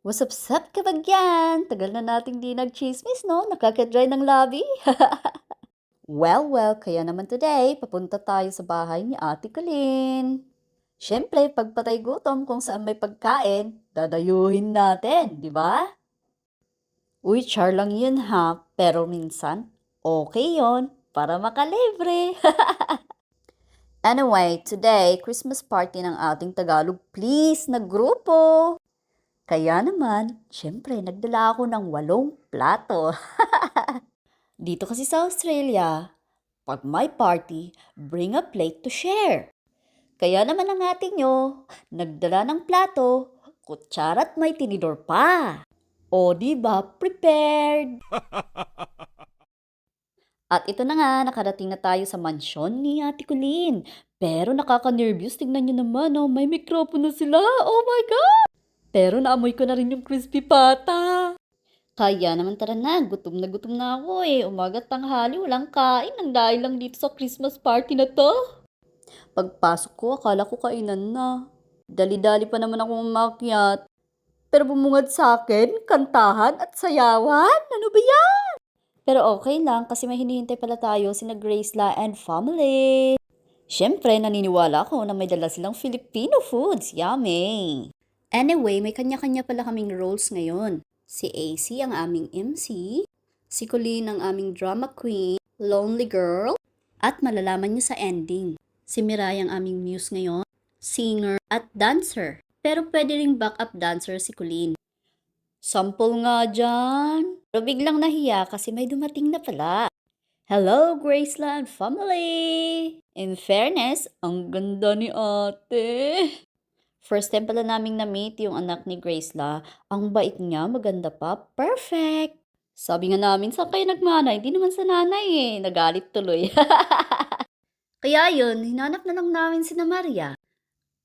What's up, sup, kabagyan? Tagal na nating di nag-chismis, no? Nakaka-dry ng labi. well, well, kaya naman today, papunta tayo sa bahay ni Ate Colleen. Siyempre, pagpatay gutom kung saan may pagkain, dadayuhin natin, di ba? Uy, char lang yun ha, pero minsan, okay yon para makalibre. anyway, today, Christmas party ng ating Tagalog, please, na grupo. Kaya naman, syempre, nagdala ako ng walong plato. Dito kasi sa Australia, pag may party, bring a plate to share. Kaya naman ang ating nyo, nagdala ng plato, kutsara at may tinidor pa. O di ba prepared? At ito na nga, nakarating na tayo sa mansyon ni Ate Colleen. Pero nakaka-nervous, tingnan nyo naman, oh, may mikropono sila. Oh my God! Pero naamoy ko na rin yung crispy pata. Kaya naman tara na, gutom na gutom na ako eh. Umaga tanghali, walang kain nang dahil lang dito sa Christmas party na to. Pagpasok ko, akala ko kainan na. Dali-dali pa naman ako umakyat. Pero bumungad sa akin, kantahan at sayawan. Ano ba yan? Pero okay lang kasi may hinihintay pala tayo sina Grace La and family. Siyempre, naniniwala ako na may dala silang Filipino foods. Yummy! Anyway, may kanya-kanya pala kaming roles ngayon. Si AC ang aming MC, si Colleen ang aming drama queen, lonely girl, at malalaman niyo sa ending. Si Mirai ang aming muse ngayon, singer at dancer. Pero pwede ring backup dancer si Colleen. Sample nga dyan. Pero biglang nahiya kasi may dumating na pala. Hello, Graceland family! In fairness, ang ganda ni ate. First time pala naming na-meet yung anak ni Grace La. Ang bait niya, maganda pa. Perfect! Sabi nga namin, saan kayo nagmana? Hindi naman sa nanay eh. Nagalit tuloy. Kaya yun, hinanap na lang namin si na Maria.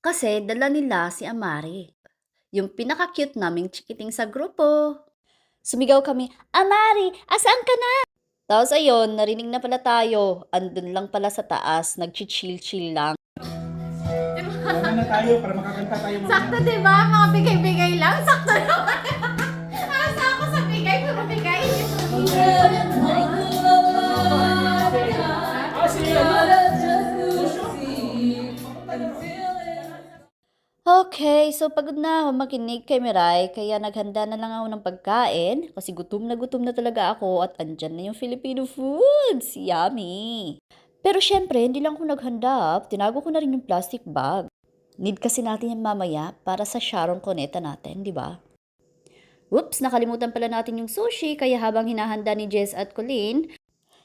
Kasi dala nila si Amari. Yung pinaka-cute naming chikiting sa grupo. Sumigaw kami, Amari, asaan ka na? Tapos ayun, narinig na pala tayo. Andun lang pala sa taas, nag-chill-chill lang. Wala na tayo para makakanta tayo mamaya. Sakto, di ba? Mga bigay-bigay lang. Sakto naman. Asa ako sa bigay, puro bigay. Ah? Okay, so pagod na ako makinig kay Mirai, kaya naghanda na lang ako ng pagkain kasi gutom na gutom na talaga ako at andyan na yung Filipino foods. Yummy! Pero syempre, hindi lang ako naghanda, tinago ko na rin yung plastic bag. Need kasi natin yan mamaya para sa Sharon Coneta natin, di ba? Whoops, nakalimutan pala natin yung sushi, kaya habang hinahanda ni Jess at Colleen,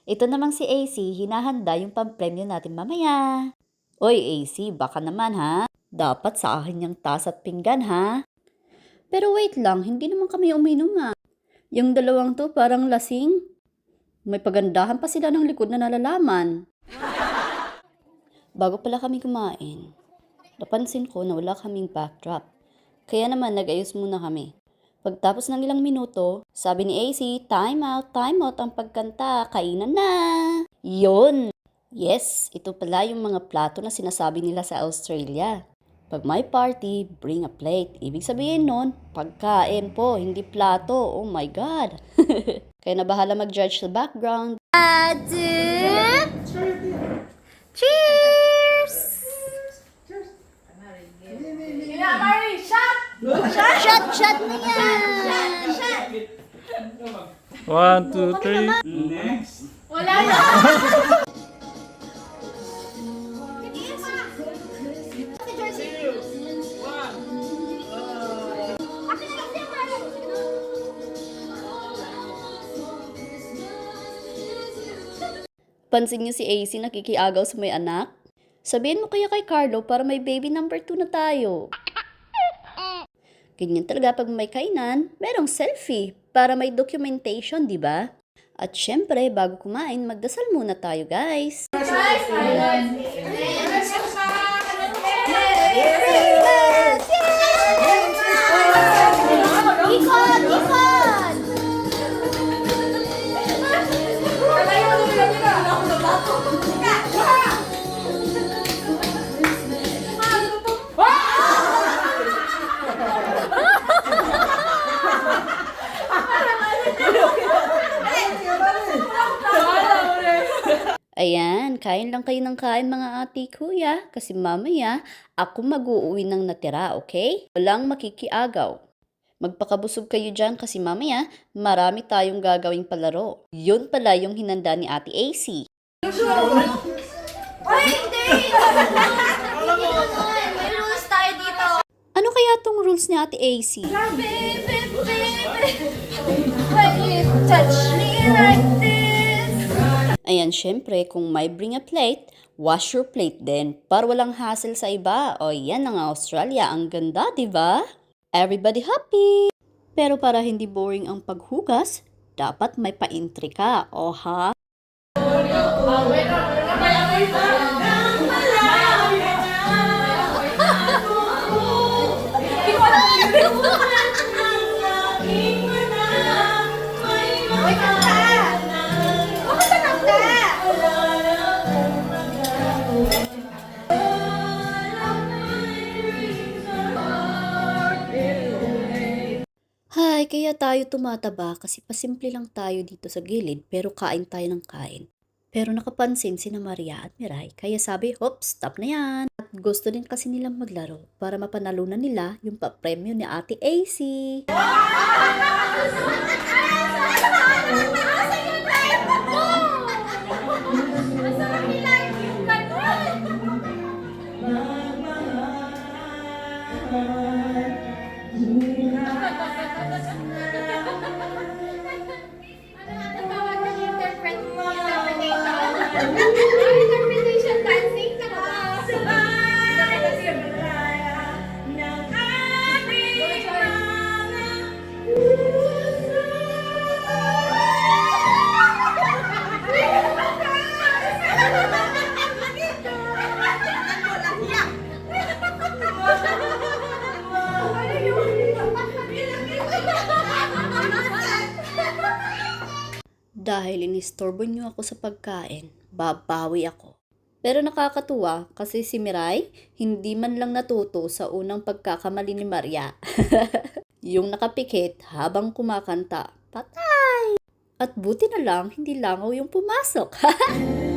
ito namang si AC, hinahanda yung pampremyo natin mamaya. Oy AC, baka naman ha? Dapat sa akin yung tas at pinggan ha? Pero wait lang, hindi naman kami uminom nga. Yung dalawang to parang lasing. May pagandahan pa sila ng likod na nalalaman. Bago pala kami kumain, napansin ko na wala kaming backdrop. Kaya naman nag-ayos muna kami. Pagtapos ng ilang minuto, sabi ni AC, time out, time out ang pagkanta, kainan na. Yon! Yes, ito pala yung mga plato na sinasabi nila sa Australia. Pag may party, bring a plate. Ibig sabihin nun, pagkain po, hindi plato. Oh my God! Kaya na bahala mag-judge sa background. Cheers! Shot! Shot, shot na yan! One, two, three. Next. Wala na. Pansin niyo si AC nakikiagaw sa may anak? Sabihin mo kaya kay Carlo para may baby number 2 na tayo. Ganyan talaga pag may kainan, merong selfie para may documentation, di ba? At syempre, bago kumain, magdasal muna tayo, guys. Ikot! Kain lang kayo ng kain mga ate kuya. Kasi mamaya, ako mag-uuwi ng natira, okay? Walang makikiagaw. Magpakabusog kayo dyan kasi mamaya, marami tayong gagawing palaro. Yun pala yung hinanda ni ate AC. Ay, hindi! Hindi naman. May rules tayo dito. Ano kaya tong rules ni ate AC? Baby, baby, when you touch me like this. Ayan, syempre, kung may bring a plate, wash your plate din para walang hassle sa iba. O yan ang Australia, ang ganda, di ba? Everybody happy! Pero para hindi boring ang paghugas, dapat may pa-entry ka, o ha? Uy, kaya tayo tumataba kasi pasimple lang tayo dito sa gilid pero kain tayo ng kain. Pero nakapansin si na Maria at Mirai kaya sabi, hop, stop na yan. At gusto din kasi nilang maglaro para mapanalunan nila yung pa-premyo ni Ate AC. inistorbo niyo ako sa pagkain, babawi ako. Pero nakakatuwa kasi si Mirai hindi man lang natuto sa unang pagkakamali ni Maria. yung nakapikit habang kumakanta, patay! At buti na lang hindi langaw yung pumasok.